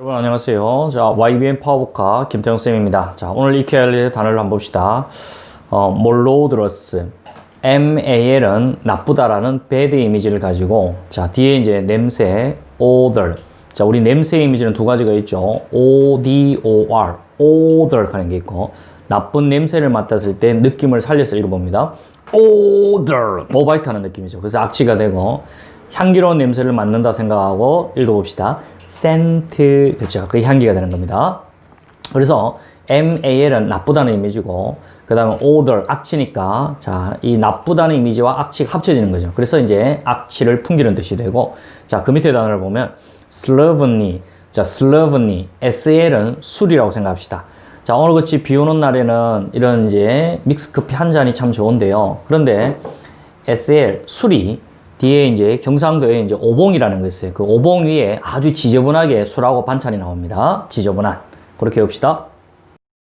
여러분 안녕하세요. 자, YBN 파워보카 김태형 쌤입니다. 자, 오늘 익혀야 할 단어를 한번 봅시다. 어, 몰로드러스. MAL은 나쁘다라는 bad 이미지를 가지고 자, 뒤에 이제 냄새, odor. 자, 우리 냄새 이미지는 두 가지가 있죠. ODOR. odor 하는 게 있고 나쁜 냄새를 맡았을 때 느낌을 살려서 읽어봅니다. odor. 오바이트 하는 느낌이죠. 그래서 악취가 되고 향기로운 냄새를 맡는다 생각하고 읽어봅시다. Scent. 그렇죠. 그 향기가 되는 겁니다. 그래서 MAL은 나쁘다는 이미지고 그 다음에 odor, 악취니까 자, 이 나쁘다는 이미지와 악취가 합쳐지는 거죠. 그래서 이제 악취를 풍기는 뜻이 되고 자, 그 밑에 단어를 보면 slovenly, 자, slovenly, SL은 술이라고 생각합시다. 자, 오늘 같이 비 오는 날에는 이런 이제 믹스커피 한 잔이 참 좋은데요. 그런데 SL, 술이 뒤에 이제 경상도에 이제 오봉이라는 거 있어요. 그 오봉 위에 아주 지저분하게 술하고 반찬이 나옵니다. 지저분한. 그렇게 봅시다.